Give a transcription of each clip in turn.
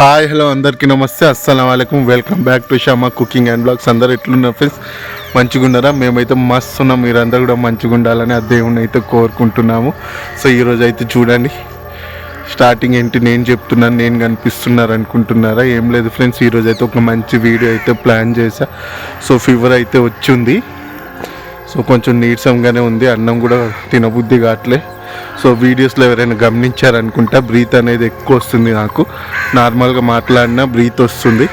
Hi hello అందరికీ నమస్తే. అస్సలం వాలేకుమ్ welcome back to Shama cooking and blogs. అందరు ఎట్లున్నారు ఫ్రెండ్స్ మంచిగా ఉన్నారా మేమైతే మస్తు ఉన్నాం మీరందరూ కూడా మంచిగా ఉండాలని ఆ దేవుని అయితే కోరుకుంటున్నాము. సో ఈరోజు అయితే చూడండి. స్టార్టింగ్ ఏంటి? నేను చెప్తున్నాను. నేను కనిపిస్తున్నారు అనుకుంటున్నారా? ఏం లేదు ఫ్రెండ్స్ ఈరోజు అయితే ఒక మంచి వీడియో అయితే ప్లాన్ చేశా. సో ఫీవర్ అయితే వచ్చింది. సో కొంచెం నీరసంగానే ఉంది. అన్నం కూడా తినబుద్ధి కావట్లే. సో వీడియోస్లో ఎవరైనా గమనించారనుకుంటా బ్రీత్ అనేది ఎక్కువ వస్తుంది నాకు. నార్మల్గా మాట్లాడినా బ్రీత్ వస్తుంది.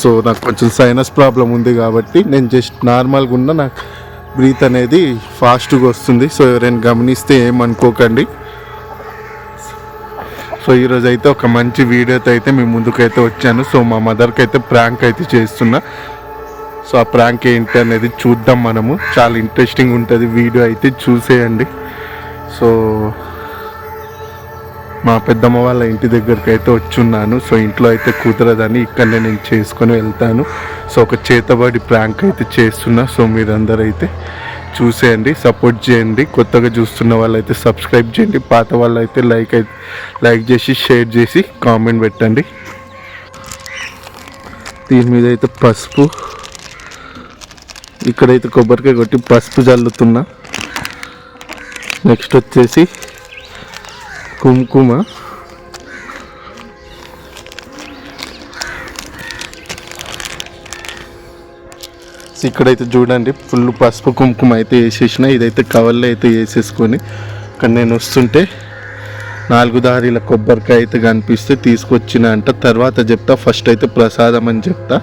సో నాకు కొంచెం సైనస్ ప్రాబ్లం ఉంది కాబట్టి నేను జస్ట్ నార్మల్గా ఉన్న నాకు బ్రీత్ అనేది ఫాస్ట్గా వస్తుంది. సో ఎవరైనా గమనిస్తే ఏమనుకోకండి. సో ఈరోజు అయితే ఒక మంచి వీడియోతో అయితే మీ ముందుకైతే వచ్చాను. సో మా మదర్కి అయితే ప్రాంక్ అయితే చేస్తున్నా. సో ఆ ప్రాంక్ ఏంటి అనేది చూద్దాం మనము. చాలా ఇంట్రెస్టింగ్ ఉంటుంది. వీడియో అయితే చూసేయండి. సో మా పెద్దమ్మ వాళ్ళ ఇంటి దగ్గరికి అయితే వచ్చున్నాను. సో ఇంట్లో అయితే కుదరదని ఇక్కడనే నేను చేసుకొని వెళ్తాను. సో ఒక చేతబడి ప్రాంక్ అయితే చేస్తున్నా. సో మీరందరూ అయితే చూసేయండి సపోర్ట్ చేయండి. కొత్తగా చూస్తున్న వాళ్ళైతే సబ్స్క్రైబ్ చేయండి. పాత వాళ్ళు అయితే లైక్ అయితే లైక్ చేసి షేర్ చేసి కామెంట్ పెట్టండి. దీని మీద అయితే పసుపు ఇక్కడైతే కొబ్బరికాయ కొట్టి పసుపు చల్లుతున్నా. నెక్స్ట్ వచ్చేసి కుంకుమ. ఇక్కడైతే చూడండి ఫుల్ పసుపు కుంకుమ అయితే వేసేసిన ఇదైతే కవర్లో అయితే వేసేసుకొని ఇక్కడ నేను వస్తుంటే నాలుగు దారిల కొబ్బరికాయ అయితే కనిపిస్తే తీసుకొచ్చిన అంట. తర్వాత చెప్తా ఫస్ట్ అయితే ప్రసాదం అని చెప్తా.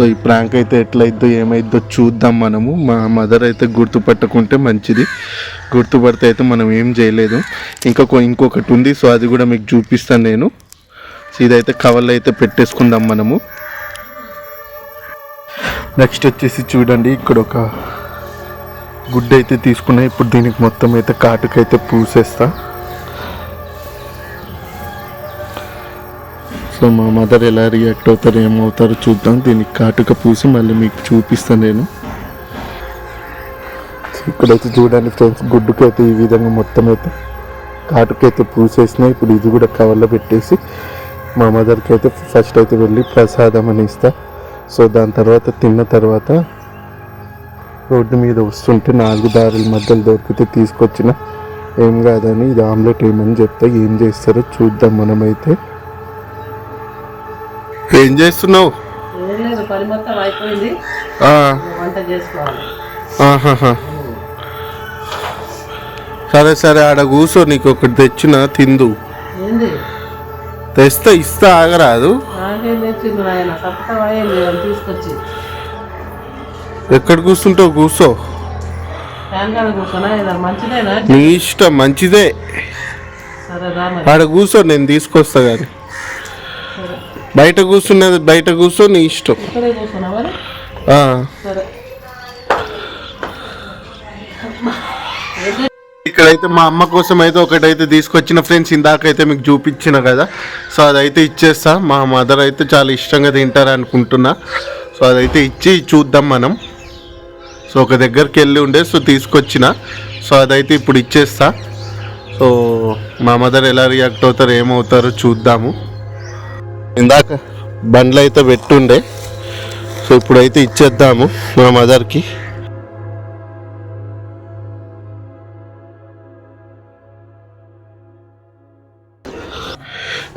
సో ఈ ప్రాంక్ అయితే ఎట్లయిద్దో ఏమైద్దో చూద్దాం మనము. మా మదర్ అయితే గుర్తుపట్టకుంటే మంచిది. గుర్తుపడితే అయితే మనం ఏం చేయలేదు. ఇంకొక ఇంకొకటి ఉంది సో అది కూడా మీకు చూపిస్తాను నేను. సో ఇదైతే కవర్లో అయితే పెట్టేసుకుందాం మనము. నెక్స్ట్ వచ్చేసి చూడండి ఇక్కడ ఒక గుడ్డ అయితే తీసుకున్నా. ఇప్పుడు దీనికి మొత్తం అయితే కాటుకైతే పూసేస్తా. సో మా మదర్ ఎలా రియాక్ట్ అవుతారు ఏమవుతారో చూద్దాం. దీనికి కాటుక పూసి మళ్ళీ మీకు చూపిస్తాను నేను. సో ఇక్కడైతే చూడండి ఫ్రెండ్స్ గుడ్డుకి అయితే ఈ విధంగా మొత్తం అయితే కాటుకైతే పూసేసిన ఇప్పుడు ఇది కూడా కవర్లో పెట్టేసి మా మదర్కి అయితే ఫస్ట్ అయితే వెళ్ళి ప్రసాదం అని ఇస్తా. సో దాని తర్వాత తిన్న తర్వాత రోడ్డు మీద వస్తుంటే నాలుగు దారుల మధ్యలో దొరికితే తీసుకొచ్చిన. ఏం కాదని ఇది ఆమ్లెట్ ఏమని చెప్తా ఏం చేస్తారో చూద్దాం మనమైతే. ఏం చేస్తున్నావు? ఏం లేదు పని మొత్తం అయిపోయింది. వంట చేసుకోవాలి. ఆహాహా. సరే సరే ఆడ కూర్చో నీకు ఒకటి తెచ్చిన తిందు. తెస్తే ఇస్తా ఆగరాదు. ఎక్కడ కూర్చుంటావు? కూర్చో. నీ ఇష్టం మంచిదే. ఆడ కూర్చో నేను తీసుకొస్తా కానీ బయట కూర్చున్నది బయట కూర్చో నీ ఇష్టం. ఇక్కడైతే మా అమ్మ కోసం అయితే ఒకటైతే తీసుకొచ్చిన ఫ్రెండ్స్ ఇందాకైతే మీకు చూపించిన కదా. సో అదైతే ఇచ్చేస్తా. మా మదర్ అయితే చాలా ఇష్టంగా తింటారు అనుకుంటున్నా. సో అదైతే ఇచ్చి చూద్దాం మనం. సో ఒక దగ్గరికి వెళ్ళి ఉండే సో తీసుకొచ్చిన. సో అదైతే ఇప్పుడు ఇచ్చేస్తా. సో మా మదర్ ఎలా రియాక్ట్ అవుతారో ఏమవుతారో చూద్దాము. ఇందాక బండ్లు అయితే పెట్టుండే. సో ఇప్పుడైతే ఇచ్చేద్దాము మా మదర్కి.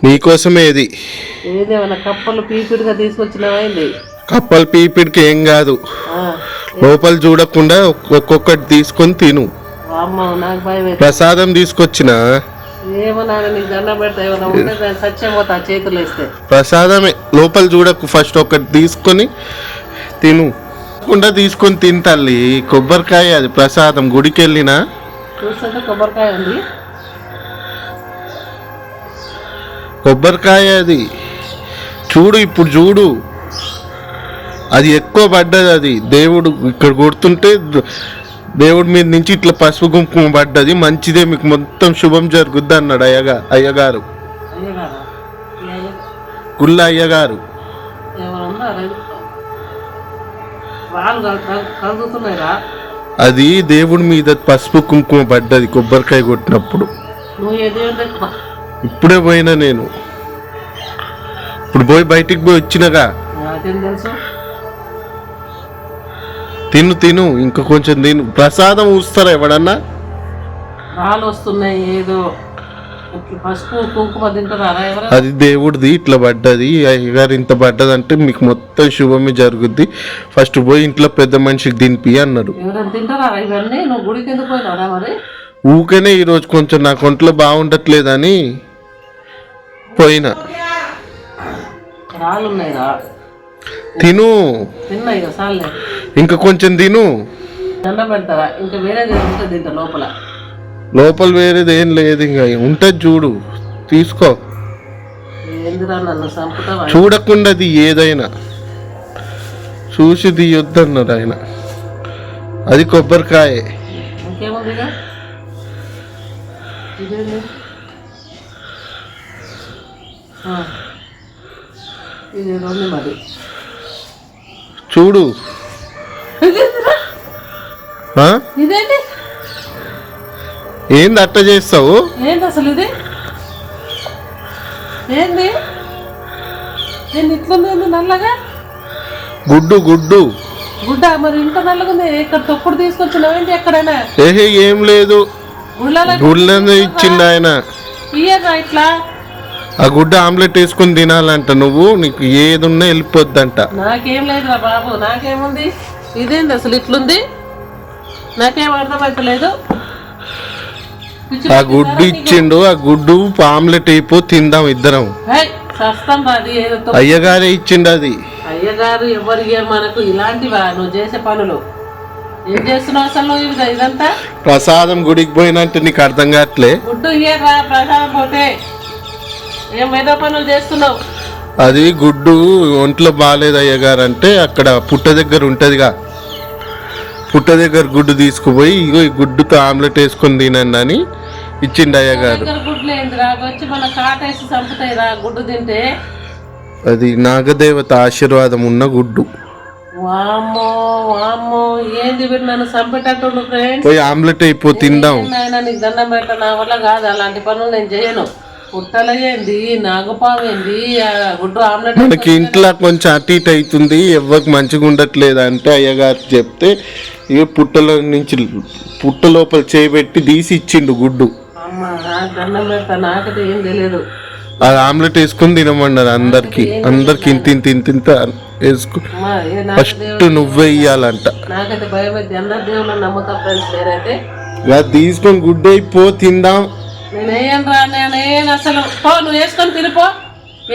నీకోసమే ఇది. ఏదేమన్నా కప్పలు పీపిడిగా ఏంది? కప్పల్ పీపిడికి ఏం కాదు. లోపల చూడకుండా ఒక్కొక్కటి తీసుకొని తిను. ప్రసాదం తీసుకొచ్చిన ప్రసాదమే లోపల చూడకు ఫస్ట్ ఒకటి తీసుకొని తిను. కుండా తీసుకొని తిని తల్లి కొబ్బరికాయ అది ప్రసాదం గుడికి వెళ్ళినా కొబ్బరికాయ ఉంది. కొబ్బరికాయ అది. చూడు ఇప్పుడు చూడు. అది ఎక్కువ పడ్డది అది. దేవుడు ఇక్కడ కొడుతుంటే ద- దేవుడి మీద నుంచి ఇట్లా పసుపు కుంకుమ పడ్డది మంచిదే మీకు మొత్తం శుభం జరుగుద్ది అన్నాడు అయ్యగా అయ్యగారు. గుళ్ళ అయ్యగారు. అది దేవుడి మీద పసుపు కుంకుమ పడ్డది కొబ్బరికాయ కొట్టినప్పుడు. ఇప్పుడే పోయినా నేను. ఇప్పుడు పోయి బయటికి పోయి వచ్చినగా. తెలుసు? తిను తిను. ఇంకా కొంచెం తిను. ప్రసాదం ఊస్తారా ఎవడన్నా? రాళ్ళు వస్తున్నాయి ఏదో. ఇట్లా పసుపు కుంకుమ తింటారా ఎవరు? అది దేవుడిది ఇట్లా పడ్డది. అయ్యగారు ఇంత పడ్డదంటే మీకు మొత్తం శుభమే జరుగుద్ది. ఫస్ట్ పోయి ఇంట్లో పెద్ద మనిషికి దినిపి అన్నాడు. ఎవరైనా తింటారా ఇవన్నీ? నువ్వు గుడికి ఎందుకు పోయినారా మరి? ఊకనే ఈరోజు కొంచెం నాకు ఒంట్లో బాగుండట్లేదని పోయినా. రాళ్ళు తిను. తిన్నాయి సార్లే ఇంకా కొంచెం తిను. ఇంకా వేరేది ఉంటుంది లోపల. లోపల వేరేది ఏం లేదు ఇంకా. ఉంటుంది చూడు. తీసుకో. ఎందురా నన్ను చంపుతావా? చూడకుండా అది ఏదైనా. చూసి తీయొద్దన్నారు ఆయన. అది కొబ్బరికాయ. ఇంకేముందిగా ఇదేంది? ఆ. ఇదేదో ఉంది మరి చూడు. ఏంది అట్ట చేస్తావు? ఏంటి అసలు ఇది? ఏంది? ఏంది ఇట్లుంది ఏంది నల్లగా? గుడ్డు గుడ్డు. గుడ్డ? మరి ఇంత నల్లగా ఉంది. ఇక్కడ తొప్పుడు తీసుకొచ్చినావేంటి ఎక్కడైనా? ఏహే ఏం లేదు. గుడ్లనే ఇచ్చిండు ఆయన. ఇయ్యరా ఇట్లా? ఆ గుడ్డ ఆమ్లెట్ వేసుకుని తినాలంట నువ్వు. నీకు ఏది ఉన్నా వెళ్ళిపోద్దంట నాకేం లేదురా బాబు నాకేముంది? ఇదేంది అసలు ఇట్లుంది? నాకేం అర్థమవుతలేదు ఆ గుడ్డు? ఇచ్చిండు ఆ గుడ్డు ఆమ్లెట్ అయిపో తిందాం ఇద్దరం. అయ్యగారే ఇచ్చిండు అది. అయ్యగారు ఎవరికి మనకు ఇలాంటివా? నువ్వు చేసే పనులు. ఏం చేస్తున్నావు అసలు ఇదంతా? ప్రసాదం గుడికి పోయినంటే నీకు అర్థం కావట్లే. గుడ్డు ఇయ్యరా ప్రసాదం పోతే. ఏం ఏదో పనులు చేస్తున్నావు? అది గుడ్డు ఒంట్లో బాగాలేదు అయ్యగారు అంటే అక్కడ పుట్ట దగ్గర ఉంటదిగా. పుట్ట దగ్గర గుడ్డు తీసుకుపోయి ఇగో ఈ గుడ్డుతో ఆమ్లెట్ వేసుకొని తినండి అని ఇచ్చిండు అయ్యగారు దగ్గర గుడ్లు ఏంటిరా వచ్చి మన కాటేసి చంపుతాయి రా గుడ్డు తింటే. అది నాగదేవత ఆశీర్వాదం ఉన్న గుడ్డు. పోయి ఆమ్లెట్ అయిపో తిందాం. దండం పెట్ట నా వల్ల కాదు అలాంటి పనులు నేను చేయను. గుడ్డు ఆమ్లెట్ మనకి ఇంట్లో కొంచెం అటు ఇటు అవుతుంది ఎవరికి మంచిగా ఉండట్లేదు అంటే అయ్యగారు చెప్తే ఇక పుట్టలో నుంచి పుట్ట లోపల చేయబెట్టి తీసి ఇచ్చిండు గుడ్డు. అమ్మ నాకు దండం పెడతా నాకైతే ఏం తెలియదు అది ఆమ్లెట్ వేసుకుని తినమన్నారు అందరికి. అందరికి ఇంత ఇంత ఇంత ఇంత వేసుకు. ఫస్ట్ నువ్వే ఇయ్యాలంట. నాకైతే భయం అయితే అందరు దేవుళ్ళని నమ్ముతా ఫ్రెండ్స్ నేనైతే. ఇక తీసుకొని గుడ్డు అయిపో తిందాం. నేనేం రా నేనేం అసలు? పో నువ్వు వేసుకొని తినిపో.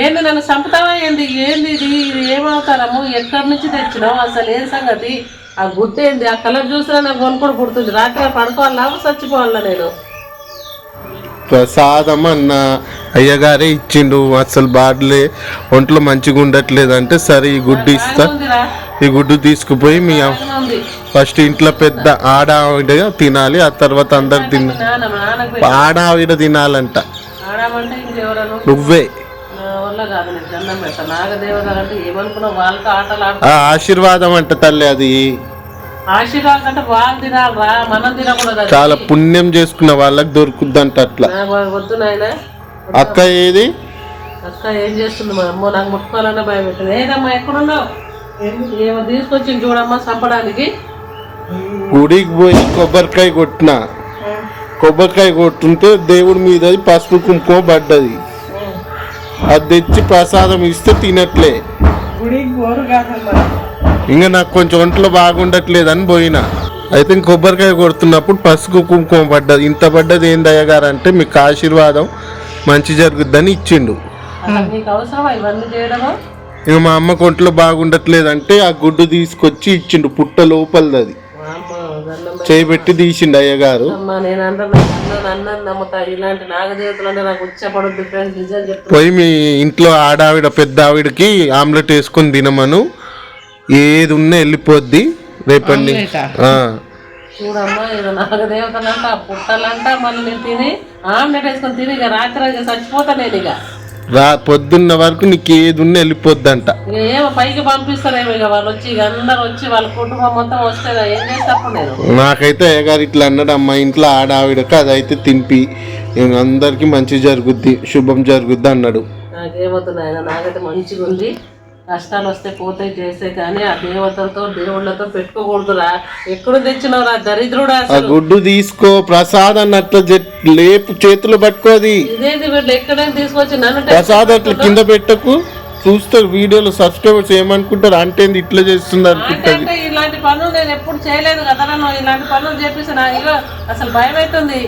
ఏంది నన్ను చంపుతావా ఏంది? ఏంది ఇది? ఇది ఏమవుతారమ్ము? ఎక్కడి నుంచి తెచ్చినావు? అసలు ఏం సంగతి? ఆ గుడ్డ ఏంది? ఆ కలర్ చూసినా నాకు కొనుక్కొని పుడుతుంది రాత్రి పడుకోవాలా చచ్చిపోవాలా నేను? ప్రసాదం అన్న అయ్యగారే ఇచ్చిండు. అసలు బాడలే ఒంట్లో మంచిగా ఉండట్లేదు అంటే సరే ఈ గుడ్డు ఇస్తా. ఈ గుడ్డు తీసుకుపోయి మీ ఫస్ట్ ఇంట్లో పెద్ద ఆడ ఆవిడ తినాలి ఆ తర్వాత అందరు తిన ఆడ ఆవిడ తినాలంట. నువ్వే. ఆశీర్వాదం అంట తల్లి అది. చాలా పుణ్యం చేసుకున్న వాళ్ళకి దొరుకుద్దంట అట్లా. అక్క ఏది? అక్క ఏం చేస్తుంది? మా అమ్మ నాకు ముట్టుకోవాలన్నా భయం పెట్టింది ఏదమ్మా ఎక్కడున్నావు? ఏమో తీసుకొచ్చింది చూడమ్మా చంపడానికి గుడికి పోయి కొబ్బరికాయ కొట్టిన. కొబ్బరికాయ కొట్టుంటే దేవుడి మీద అది పసుపు కుంకుమ పడ్డది. అది తెచ్చి ప్రసాదం ఇస్తే తినట్లే. ఇంకా నాకు కొంచెం ఒంట్లో బాగుండట్లేదు అని పోయినా. అయితే ఇంక కొబ్బరికాయ కొడుతున్నప్పుడు పసుపు కుంకుమ పడ్డది. ఇంత పడ్డది ఏంది అయ్యగారు అంటే మీకు ఆశీర్వాదం మంచి జరుగుద్దని ఇచ్చిండు. ఇక మా అమ్మకు ఒంట్లో బాగుండట్లేదు అంటే ఆ గుడ్డు తీసుకొచ్చి ఇచ్చిండు పుట్ట లోపలది చేయబెట్టి తీసిండు అయ్యగారు అమ్మా నేను అన్న అన్న అన్నది నమ్ముతా. ఇలాంటి నాగదేవతలు అంటే నాకు ఉచ్చపడద్దు ఫ్రెండ్స్ నిజం చెప్తున్నా. పోయి మీ ఇంట్లో ఆడావిడ పెద్ద ఆవిడకి ఆమ్లెట్ వేసుకొని తినమను. ఏది ఉన్నా వెళ్ళిపోద్ది రేపండి ఆ. చూడమ్మా ఇది నాగదేవతలంట పుట్టాలంట మళ్ళీ నేను తిని ఆమ్లెట్ వేసుకొని తిని ఇక రాత్రి ఇక చచ్చిపోతా నేను ఇక. రా పొద్దున్న వరకు నీకు ఏది ఉన్నా వెళ్ళిపోద్దంట. ఇక ఏమో పైకి పంపిస్తారేమో ఇక వాళ్ళు వచ్చి ఇక అందరు వచ్చి వాళ్ళ కుటుంబం మొత్తం వస్తే ఇక ఏం చేసేటప్పుడు నేను నాకైతే అయ్యగారు ఇట్లా అన్నాడు అమ్మ ఇంట్లో ఆడావిడకి అదైతే తినిపి. ఇంక అందరికి మంచి జరుగుద్ది శుభం జరుగుద్ది అన్నాడు. నాకేమవుతుంది నాయన నాకైతే మంచిగా ఉంది కష్టాలు వస్తే పోతాయి చేస్తే కానీ ఆ దేవతలతో దేవుళ్ళతో పెట్టుకోకూడదురా. ఎక్కడ తెచ్చినవరా దరిద్రుడా ఆ గుడ్డు తీసుకో ప్రసాద్ అన్నట్లు జెట్- లేపు చేతులు పట్టుకోది ఇదేంటి వీళ్ళు ఎక్కడైనా తీసుకొచ్చి నన్ను ప్రసాద్ అట్లా కింద పెట్టకు. చూస్తారు వీడియోలు సబ్స్క్రైబర్స్ ఏమనుకుంటారు? అంటే ఇట్లా చేస్తుంది అంటే ఇలాంటి పనులు నేను ఎప్పుడు చేయలేదు కదా నువ్వు ఇలాంటి పనులు చేపిస్తే నాకు అసలు భయం అవుతుంది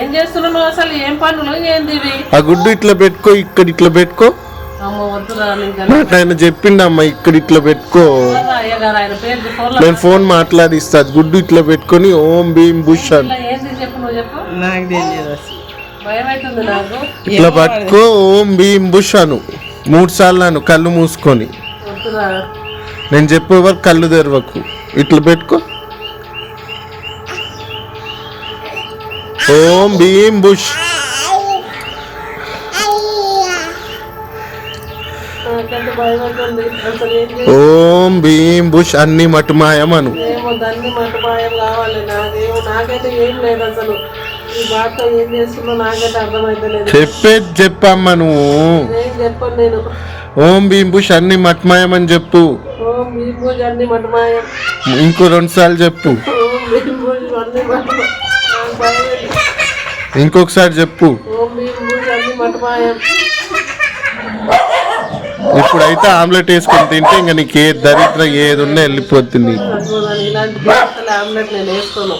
ఏం చేస్తున్నావు అసలు? ఏం పనులు? ఏంది ఆ గుడ్డు ఇట్లా పెట్టుకో ఇక్కడ ఇట్లా పెట్టుకో. ఆయన చెప్పిండమ్మా ఇక్కడ ఇట్లా పెట్టుకో. నేను ఫోన్ మాట్లాడిస్తా గుడ్డు ఇట్లా పెట్టుకొని ఓం భీమ్ బుష్ అని ఇలా ఏంది చెప్పు నువ్వు చెప్పు. నాకు తెలియదు అసలు. భయం అవుతుంది నాకు. ఇట్లా పట్టుకో ఓం భీమ్ బుష్ అను మూడు సార్లు అను కళ్ళు మూసుకొని. నేను చెప్పే వరకు కళ్ళు తెరవకు. ఇట్లా పెట్టుకో. ఓం భీమ్ బుష్ బాట ఏం చేస్తుందో నాకైతే అర్థమైతలేదు. చెప్పేది చెప్పమ్మా నువ్వు. ఓం భీమ్ బుష్ అన్ని మటుమాయం అని చెప్పు. ఓం అన్ని ఇంకో రెండు సార్లు చెప్పు. ఓం అన్ని. ఇంకొకసారి చెప్పు ఓం భీమ్ భూజ్ అన్ని మటుమాయం ఇప్పుడైతే ఆమ్లెట్ వేసుకొని తింటే ఇంకా నీకు ఏ దరిద్రం ఏది ఉన్నా వెళ్ళిపోతుంది నాకు. దాని ఇలాంటి దేవతల ఆమ్లెట్ నేను వేసుకోను.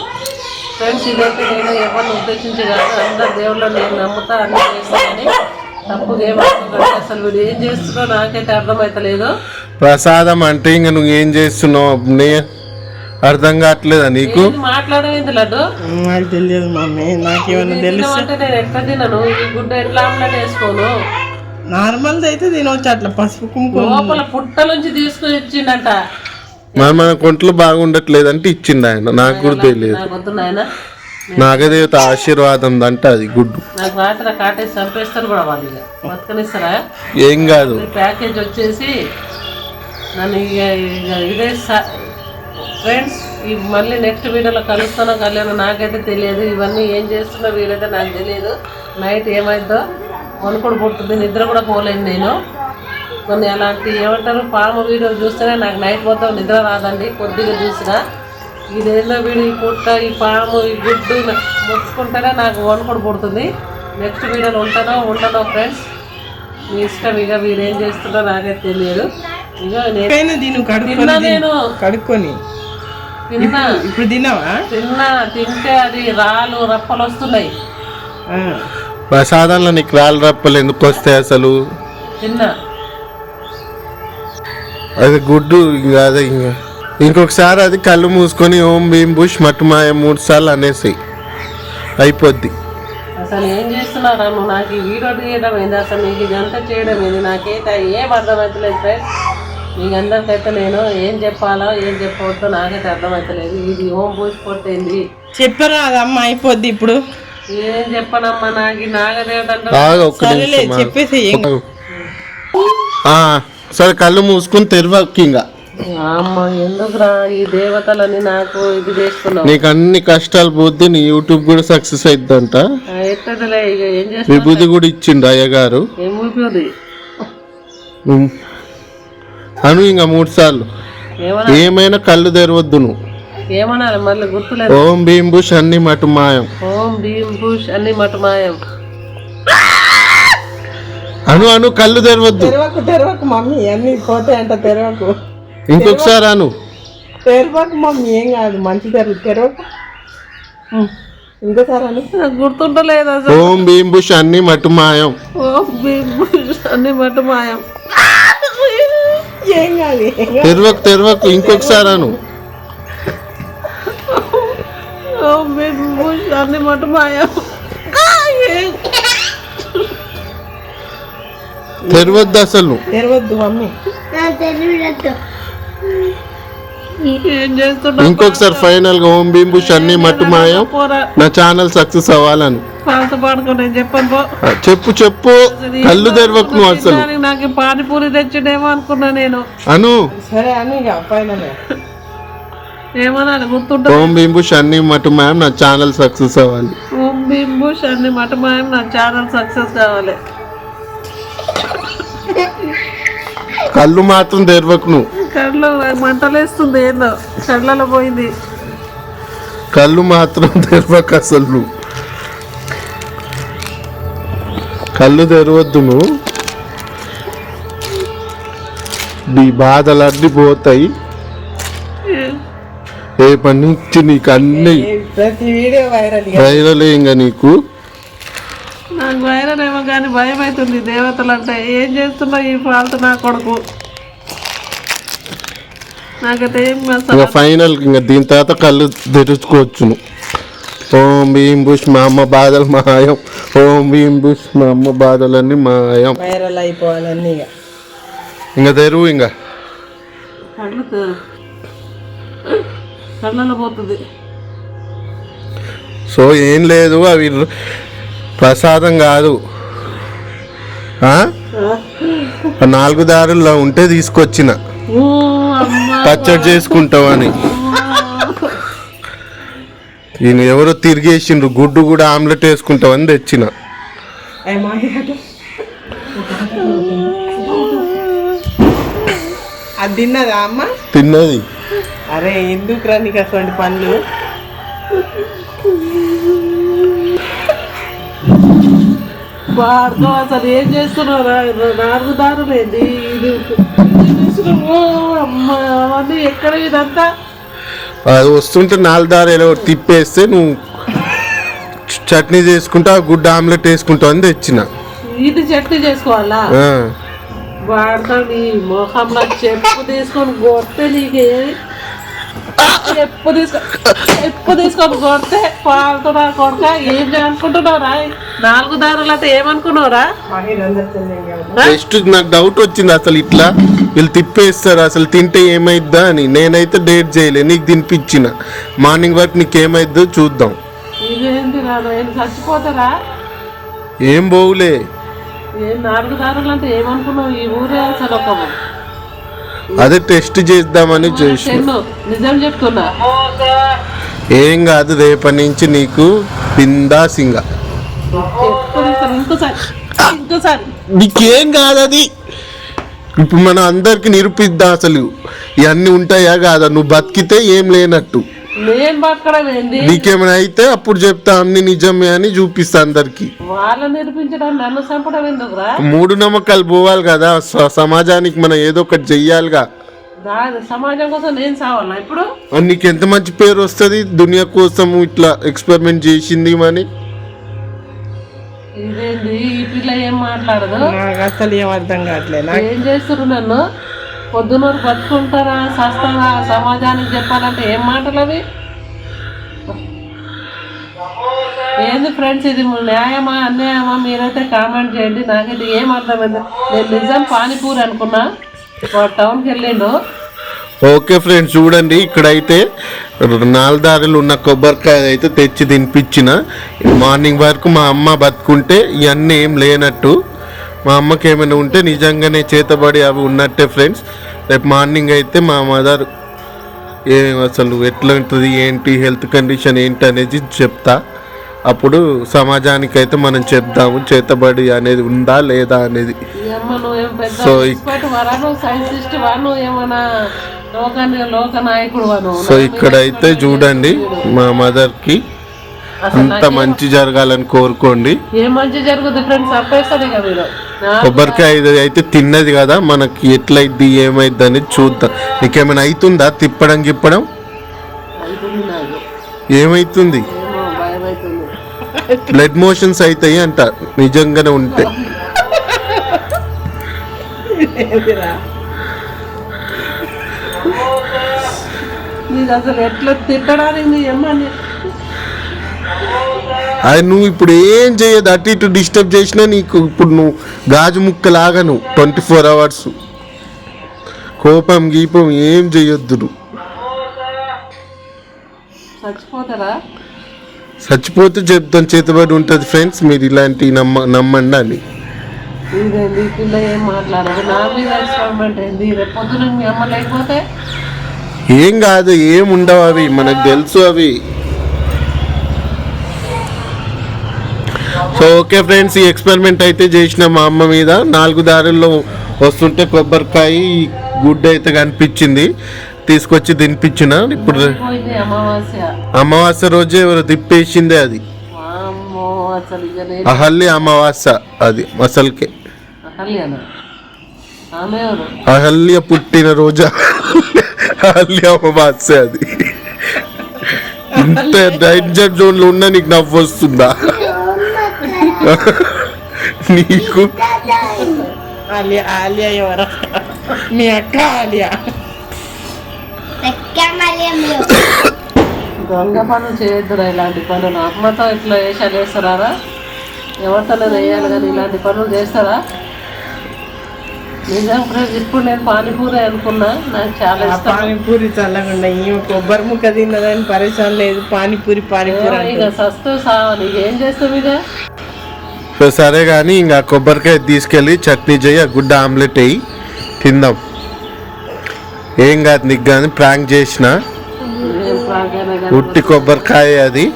ఫ్రెండ్స్ ఇదైతే నేను ఎవరిని ఉద్దేశించి కాదు అందరు దేవుళ్ళు నేను నమ్ముతా అన్ని చేస్తానని తప్పుగా ఏమనుకోకండి అసలు వీడు ఏం చేస్తుందో నాకైతే అర్థమవుతలేదు ప్రసాదం అంటే ఇంకా నువ్వు ఏం చేస్తున్నావు? నే అర్థం కావట్లేదా నీకు? ఏది మాట్లాడేది లడ్డు? నాకు తెలియదు మమ్మీ నాకేమన్నా తెలుసు? అంటే నేను ఎట్లా తినను? ఈ గుడ్డ ఎట్లా ఆమ్లెట్ వేసుకోను? నార్మల్ అయితే తినవచ్చు అట్లా పసుపు కుంకుమ. లోపల పుట్ట నుంచి తీసుకుని ఇచ్చిండట. మరి మన కొంట్లో బాగుండట్లేదు అంటే ఇచ్చింది ఆయన. నాకు కూడా తెలియదు. నాకు వద్దు నాయన. నాగదేవత ఆశీర్వాదం అంటే అది గుడ్డు. నాకు రాత్రి కాటేసి చంపేస్తారు కూడా వాళ్ళు ఇక. బతకనిస్తారా? ఏం కాదు. ఈ ప్యాకేజ్ వచ్చేసి నన్ను ఇక ఇక ఇదే ఫ్రెండ్స్ ఈ మళ్ళీ నెక్స్ట్ వీడియోలో కలుస్తానో. కళ్యాణో నాకైతే తెలియదు. ఇవన్నీ ఏం చేస్తున్నా వీలైతే నాకు తెలియదు. నైట్ ఏమైందో వణుకుడు పుడుతుంది నిద్ర కూడా పోలేను నేను. కొన్ని అలాంటి ఏమంటారు పాము వీడియోలు చూస్తేనే నాకు నైట్ మొత్తం నిద్ర రాదండి కొద్దిగా చూసినా. ఇదేందో వీడు ఈ పుట్ట ఈ పాము ఈ గుడ్డు నా- ముట్టుకుంటేనే నాకు వణుకుడు పుడుతుంది. నెక్స్ట్ వీడియోలో ఉంటానో ఉండనో ఫ్రెండ్స్ మీ ఇష్టం ఇక వీడు ఏం చేస్తుందో నాకైతే తెలియదు. ఇక నేను కడుక్కొని తిన్నా తిను. నేను. కడుక్కొని. తిన్నా. ఇప్పుడు తిన్నావా? తిన్నా తింటే అది రాళ్ళు రప్పలు వస్తున్నాయి. ప్రసాదంలో నీకు రాళ్ళు రప్పలు ఎందుకు వస్తాయి అసలు? అది గుడ్డు ఇంకా అదే ఇంకా. ఇంకొకసారి అది కళ్ళు మూసుకొని ఓం భీం బుష్ మటుమాయ మూడు సార్లు అనేసి. అయిపోద్ది. అసలు ఏం చేస్తున్నారా నువ్వు నాకు ఈ వీడియో తీయడం ఏంది? అసలు నీకు ఇదంతా చేయడం ఏంది? నాకైతే ఏం అర్థమవుతలేదు ఫ్రెండ్స్. మీకు అందరికైతే నేను ఏం చెప్పాలో ఏం చెప్పవద్దో నాకైతే అర్థమవుతలేదు ఇది ఓం పూసి కొట్టేంది. చెప్పరా అది అమ్మ అయిపోద్ది ఇప్పుడు. ఏం చెప్పనమ్మా నాకు నాగదేవత. చెప్పేసి సరే కళ్ళు మూసుకొని తెరవకు ఇంకా. అమ్మ ఎందుకురా ఈ దేవతలని నాకు ఇది చేస్తున్నావు? నీకు అన్ని కష్టాలు పోతే నీ యూట్యూబ్ కూడా సక్సెస్ అయిద్దంట. విభూతి కూడా ఇచ్చిండు అయ్యగారు. అను ఇంకా మూడు సార్లు. ఏమైనా కళ్ళు తెరవద్దు నువ్వు. ఏమనాలి? మళ్ళీ గుర్తులేదు. ఓం భీం బుష్ అన్ని మటు మాయం. ఓం భీం భూష్ అన్ని మటుమాయం అను అను కళ్ళు తెరవద్దు. తెరవకు తెరవకు మమ్మీ. అన్ని పోతాయి అంట తెరవకు. ఇంకొకసారి అను. తెరవకు మమ్మీ. ఏం కాదు మంచి తెరవు తెరవకు. ఇంకోసారి అని. నాకు గుర్తుంటలేదు అసలు. ఓం భీం బుష్ అన్ని మటు మాయం. ఓం భీం భూష్ అన్ని మటుమాయం ఏం కాదు ఏం కాదు. తెరవకు తెరవకు ఇంకొకసారి అను. భూష్ అన్ని మటుమాయం ఏం- తెరవద్దు అసలు. తెరవద్దు మమ్మీ. ఇంకొకసారి ఫైనల్గా ఓం భీం బుష్ అన్ని మటు మాయం. నా ఛానల్ సక్సెస్ అవ్వాలని. చెప్పు చెప్పు. కళ్ళు తెరవకు నువ్వు అసలు. నాకు పానీపూరి తెచ్చిండేమో అనుకున్నా నేను. అను. సరే అని ఏమన్నా గుర్తుంటా ఓం బుష్ అన్ని మటు మాయం నా ఛానల్ సక్సెస్ అవ్వాలి. ఓం బింబుష్ అన్ని మటమాయం నా ఛానల్ సక్సెస్ కావాలి. కళ్ళు మాత్రం తెరవకు నువ్వు. కళ్ళు మంటలేస్తుంది ఏందో? కళ్ళలో పోయింది. కళ్ళు మాత్రం తెరవకు అసలు నువ్వు. కళ్ళు తెరవద్దు నువ్వు. నీ బాధలన్నీ పోతాయి. రేపటి నుంచి నీకు అన్ని ఏ ప్రతి వీడియో వైరల్ వైరలే ఇంకా నీకు? నాకు వైరల్ ఏమో కానీ భయం అవుతుంది దేవతలు అంటే ఏం చేస్తున్నావు ఈ ఫాల్తు నా కొడుకు? నాకైతే ఏం ఇంకా ఫైనల్ ఇంకా దీని తర్వాత కళ్ళు తెరుచుకోవచ్చు ఓం భీం బుష్ మా అమ్మ బాధలు మాయం. ఓం భీం బుష్ మా అమ్మ బాధలన్నీ మాయం. వైరల్ అయిపోవాలన్నీ ఇక. తెరువు ఇంకా కళ్ళలో పోతుంది. సో ఏం లేదు అవి ప్రసాదం కాదు. ఆ? ఆ నాలుగు దారుల్లో ఉంటే తీసుకొచ్చిన. పచ్చడి చేసుకుంటావని. ఈయన ఎవరో తిరిగేసిండ్రు గుడ్డు కూడా ఆమ్లెట్ వేసుకుంటావని తెచ్చిన. తిన్నది. అరే ఎందుకు రా నీకు అటువంటి పనులు? అసలు ఏం చేస్తున్నారా నాలుగు దారులు ఏంది ఇది. అమ్మ అవన్నీ ఎక్కడ ఇదంతా? అది వస్తుంటే నాలుగు దారులు తిప్పేస్తే నువ్వు చట్నీ చేసుకుంటా గుడ్డు ఆమ్లెట్ వేసుకుంటావు అని తెచ్చిన. ఇది చట్నీ చేసుకోవాలా. వాడతా నీ మొహంలో చెప్పు తీసుకొని కొడితే నీకు. చెప్పు తీసుకో తీసుకొని కొడితే కొడక ఏం అనుకుంటున్నావురా నాలుగు దారులు అంటే ఏమనుకున్నావురా నెక్స్ట్ నాకు డౌట్ వచ్చింది అసలు ఇట్లా. వీళ్ళు తిప్పేస్తారు అసలు తింటే ఏమైద్దా అని. నేనైతే డేట్ చేయలే నీకు తినిపించిన. మార్నింగ్ వరకు నీకు ఏమైద్దో చూద్దాం. ఇదేంటి చచ్చిపోతారా ఏం పోవులే. ఏం నాలుగు దారులు అంటే ఏమనుకున్నావు? ఈ ఊరే అసలు ఒక అదే టెస్ట్ చేద్దామని చెప్తున్నా. ఏం కాదు రేపటి నుంచి నీకు బిందా సింగ. ఎప్పుడు ఇస్తారు ఇంకోసారి ఇంకోసారి. నీకేం కాదు అది. ఇప్పుడు మనం అందరికి నిరూపిద్దాం అసలు. ఇవన్నీ ఉంటాయా కాదా? నువ్వు బతికితే ఏం లేనట్టు. నేను బతకడం ఏంది? నీకేమైనా అయితే అప్పుడు చెప్తా అన్ని నిజమే అని చూపిస్తా అందరికి. వాళ్ళని నిరూపించడం నన్ను చంపడం ఎందుకురా? మూడు నమ్మకాలు పోవాలి కదా స- సమాజానికి మనం ఏదో ఒకటి చెయ్యాలిగా. సమాజం కోసం నేను సావాలా ఇప్పుడు? అని నీకు ఎంత మంచి పేరు వస్తుంది? దునియా కోసం ఇట్లా ఎక్స్పెరిమెంట్ చేసింది అని ఇదేంది? ఈ పిల్ల ఏం మాట్లాడదు? నాకు అసలు ఏం అర్థం కావట్లేదు. నాకు ఏం చేస్తున్నారు నన్ను? పొద్దునూరు బతుకుంటారా సస్తారా సమాజానికి చెప్పాలంటే ఏం మాటలు అవి? ఏంది ఫ్రెండ్స్ ఇది న్యాయమా అన్యాయమా? మీరైతే కామెంట్ చేయండి. నాకైతే ఏం అర్థమైంది? నేను నిజం పానీపూరి అనుకున్నా. టౌన్కి వెళ్ళిండు. ఓకే ఫ్రెండ్స్ చూడండి. ఇక్కడైతే నాలుదారులు ఉన్న కొబ్బరికాయ అయితే తెచ్చి తినిపించిన. మార్నింగ్ వరకు మా అమ్మ బతుకుంటే ఇవన్నీ ఏం లేనట్టు. మా అమ్మకి ఏమైనా ఉంటే నిజంగానే చేతబడి అవి ఉన్నట్టే ఫ్రెండ్స్. రేపు మార్నింగ్ అయితే మా మదర్ ఏం అసలు ఎట్లా ఉంటుంది ఏంటి హెల్త్ కండిషన్ ఏంటి అనేది చెప్తా. అప్పుడు సమాజానికి అయితే మనం చెప్దాము చేతబడి అనేది ఉందా లేదా అనేది. సో సో ఇక్కడైతే చూడండి మా మదర్కి. అంత మంచి జరగాలని కోరుకోండి. ఏం మంచి జరుగుతుంది ఫ్రెండ్స్ మీరు కొబ్బరికాయ ఇది అయితే తిన్నది కదా మనకి ఎట్లయిద్ది ఏమైద్ది అనేది చూద్దాం. నీకేమైనా అవుతుందా తిప్పడం గిప్పడం? ఏమైతుంది? బ్లడ్ మోషన్స్ అవుతాయి అంట నిజంగానే ఉంటే. అసలు ఎట్లా తిట్టడానికి నీ అమ్మని అది నువ్వు ఇప్పుడు ఏం చేయదు అటు ఇటు డిస్టర్బ్ చేసినా నీకు ఇప్పుడు నువ్వు గాజు ముక్కలాగా నువ్వు ట్వంటీ ఫోర్ అవర్స్ కోపం గీపం ఏం చేయొద్దు నువ్వు. చచ్చిపోతే చెప్తాం చేతబడి ఉంటుంది ఫ్రెండ్స్ మీరు ఇలాంటి నమ్మ నమ్మండి అని. ఏం కాదు ఏం ఉండవు అవి మనకు తెలుసు అవి. సో ఓకే ఫ్రెండ్స్ ఈ ఎక్స్పెరిమెంట్ అయితే చేసిన మా అమ్మ మీద. నాలుగు దారుల్లో వస్తుంటే కొబ్బరికాయ గుడ్డ అయితే కనిపించింది. తీసుకొచ్చి తినిపించిన. ఇప్పుడు అమావాస్య. రోజే ఎవరు తిప్పేసిందే అది. అహల్య అమావాస్య అది అసలుకే. అహల్య పుట్టిన రోజు. అహల్య అమావాస్య అది. ఇంత డైజర్ జోన్లో ఉన్నా నీకు నవ్వు వస్తుందా? నీకు? ఆలియా ఆలియా ఎవరు? మీ అక్క ఆలియా. దొంగ పనులు చేయొద్దురా ఇలాంటి పనులు. అమ్మతో ఇట్లా వేషాలు వేస్తారా ఎవరితో వేయాలి కానీ ఇలాంటి పనులు చేస్తారా? నిజం ఇప్పుడు నేను పానీపూరి అనుకున్నా. నాకు చాలా ఇష్టం. పానీపూరి చల్లకుండా ఈమె కొబ్బరి ముక్క తిన్నదని పరిచయం లేదు. పానీపూరి పానీపూరి ఇక సస్తూ సావాలి ఏం చేస్తాం ఇక? సో సరే కానీ ఇంకా కొబ్బరికాయ తీసుకెళ్ళి చట్నీ చేయి ఆ గుడ్డ ఆమ్లెట్ వేయి. తిందాం. ఏం కాదు నీకు కానీ ప్రాంక్ చేసిన. ఉట్టి కొబ్బరికాయ అది.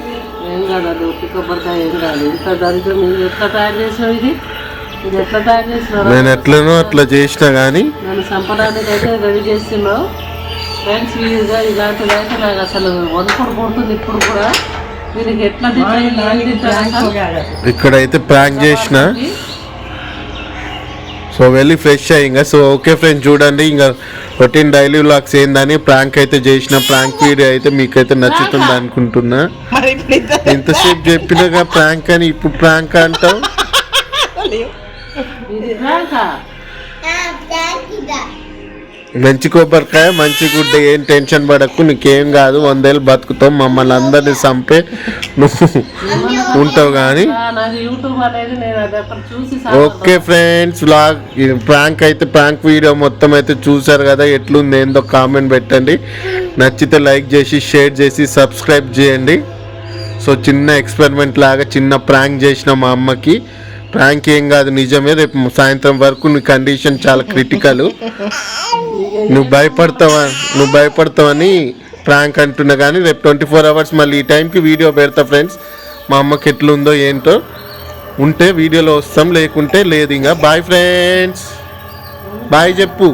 నేను ఎట్లనో అట్లా చేసిన కానీ ఫ్రెండ్స్ వీలుగా ఇలాంటిది అయితే నాకు అసలు వణుకుడు పుడుతుంది ఇప్పుడు కూడా. ఇక్కడైతే ప్రాంక్ చేసిన. సో వెళ్ళి ఫ్రెష్ అయ్యి ఇంకా. సో ఓకే ఫ్రెండ్స్ చూడండి. ఇంకా రొటీన్ డైలీ వ్లాగ్స్ ఏందని ప్రాంక్ అయితే చేసిన ప్రాంక్ వీడియో అయితే మీకైతే నచ్చుతుంది అనుకుంటున్నా. ఎంతసేపు చెప్పినాగా ప్రాంక్ అని ఇప్పుడు ప్రాంక్ అంటావు? ఇది ప్రాంకా? మంచి కొబ్బరికాయ మంచి గుడ్డ ఏం టెన్షన్ పడకు నీకేం కాదు వందేళ్ళు బతుకుతావు మమ్మల్ని అందరినీ చంపే నువ్వు ఉంటావు కానీ ఓకే ఫ్రెండ్స్ వ్లాగ్ ప్రాంక్ అయితే ప్రాంక్ వీడియో మొత్తం అయితే చూసారు కదా ఎట్లుంది ఏందో కామెంట్ పెట్టండి. నచ్చితే లైక్ చేసి షేర్ చేసి సబ్స్క్రైబ్ చేయండి. సో చిన్న ఎక్స్పెరిమెంట్ లాగా చిన్న ప్రాంక్ చేసిన మా అమ్మకి. ప్రాంక్ ఏం కాదు నిజమే. రేపు సాయంత్రం వరకు నీ కండిషన్ చాలా క్రిటికల్ నువ్వు భయపడతావా? నువ్వు భయపడతావని ప్రాంక్ అంటున్నా కానీ రేపు ట్వంటీ ఫోర్ అవర్స్ మళ్ళీ ఈ టైంకి వీడియో పెడతా ఫ్రెండ్స్ మా అమ్మకి ఎట్లుందో ఏంటో ఉంటే వీడియోలో వస్తాం లేకుంటే లేదు ఇంకా. బాయ్ ఫ్రెండ్స్ బాయ్ చెప్పు.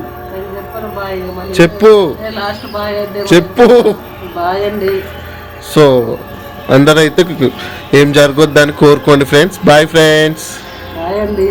చెప్పు. చెప్పు. సో అందరైతే ఏం జరగొద్దని కోరుకోండి ఫ్రెండ్స్ బాయ్ ఫ్రెండ్స్ బాయ్ అండి